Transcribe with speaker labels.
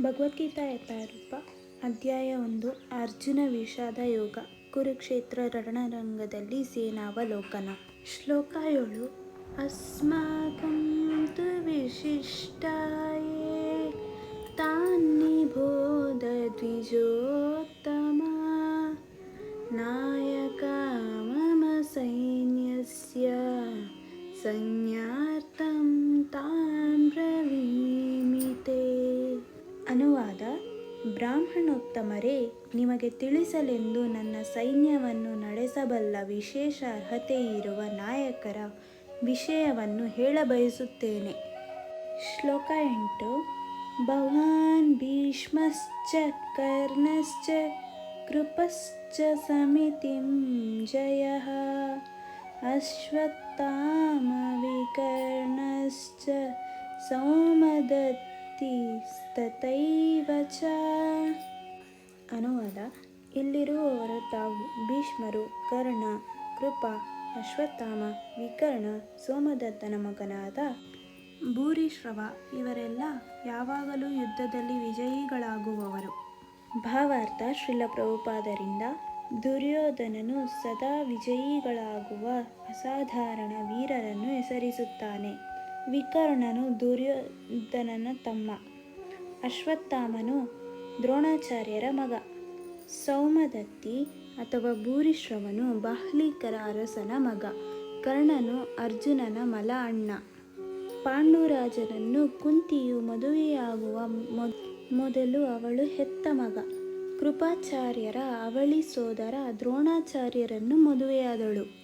Speaker 1: ಭಗವದ್ಗೀತಾ ಯಥಾರೂಪ, ಅಧ್ಯಾಯ ಒಂದು, ಅರ್ಜುನ ವಿಷಾದ ಯೋಗ, ಕುರುಕ್ಷೇತ್ರ ರಣರಂಗದಲ್ಲಿ ಸೇನಾವಲೋಕನ. ಶ್ಲೋಕ ಏಳು, ಅಸ್ಮಾಕಂ ತು ವಿಶಿಷ್ಟಾಯೇ ತಾನ್ನಿಬೋಧ ದ್ವಿಜೋತ್ತಮ, ನಾಯಕ ಮಮ ಸೈನ್ಯಸ್ಯ, ಸಂಜ್ಞಾರ್ಥಂ ತಾಂ ಬ್ರಾಹ್ಮಣೋತ್ತಮರೇ, ನಿಮಗೆ ತಿಳಿಸಲೆಂದು ನನ್ನ ಸೈನ್ಯವನ್ನು ನಡೆಸಬಲ್ಲ ವಿಶೇಷ ಅರ್ಹತೆ ಇರುವ ನಾಯಕರ ವಿಷಯವನ್ನು ಹೇಳಬಯಸುತ್ತೇನೆ ಶ್ಲೋಕ ಎಂಟು. ಭವಾನ್ ಭೀಷ್ಮಶ್ಚ ಕರ್ಣಶ್ಚ ಕೃಪಶ್ಚ ಸಮಿತಿಂ ಜಯಃ, ಅಶ್ವತ್ಥಾಮ ವಿಕರ್ಣಶ್ಚ ಸೌಮದತ್ತಿಸ್ತತೈವ ಚ ಅನುವಾದ, ಇಲ್ಲಿರುವವರು ತಾವು ಭೀಷ್ಮರು, ಕರ್ಣ, ಕೃಪ, ಅಶ್ವತ್ಥಾಮ, ವಿಕರ್ಣ, ಸೋಮದತ್ತನ ಮಗನಾದ ಭೂರಿಶ್ರವ. ಇವರೆಲ್ಲ ಯಾವಾಗಲೂ ಯುದ್ಧದಲ್ಲಿ ವಿಜಯಿಗಳಾಗುವವರು. ಭಾವಾರ್ಥ ಶ್ರೀಲ ಪ್ರಭುಪಾದರಿಂದ ದುರ್ಯೋಧನನು ಸದಾ ವಿಜಯಿಗಳಾಗುವ ಅಸಾಧಾರಣ ವೀರರನ್ನು ಹೆಸರಿಸುತ್ತಾನೆ. ವಿಕರ್ಣನು ದುರ್ಯೋಧನನ ತಮ್ಮ. ಅಶ್ವತ್ಥಾಮನು ದ್ರೋಣಾಚಾರ್ಯರ ಮಗ. ಸೌಮದತ್ತಿ ಅಥವಾ ಭೂರಿಶ್ರವನು ಬಾಹ್ಲಿಕರ ಅರಸನ ಮಗ. ಕರ್ಣನು ಅರ್ಜುನನ ಮಲ ಅಣ್ಣ. ಪಾಂಡುರಾಜನನ್ನು ಕುಂತಿಯು ಮದುವೆಯಾಗುವ ಮೊದ್- ಮೊದಲು ಅವಳು ಹೆತ್ತ ಮಗ. ಕೃಪಾಚಾರ್ಯರ ಅವಳಿ ಸೋದರ ದ್ರೋಣಾಚಾರ್ಯರನ್ನು ಮದುವೆಯಾದಳು.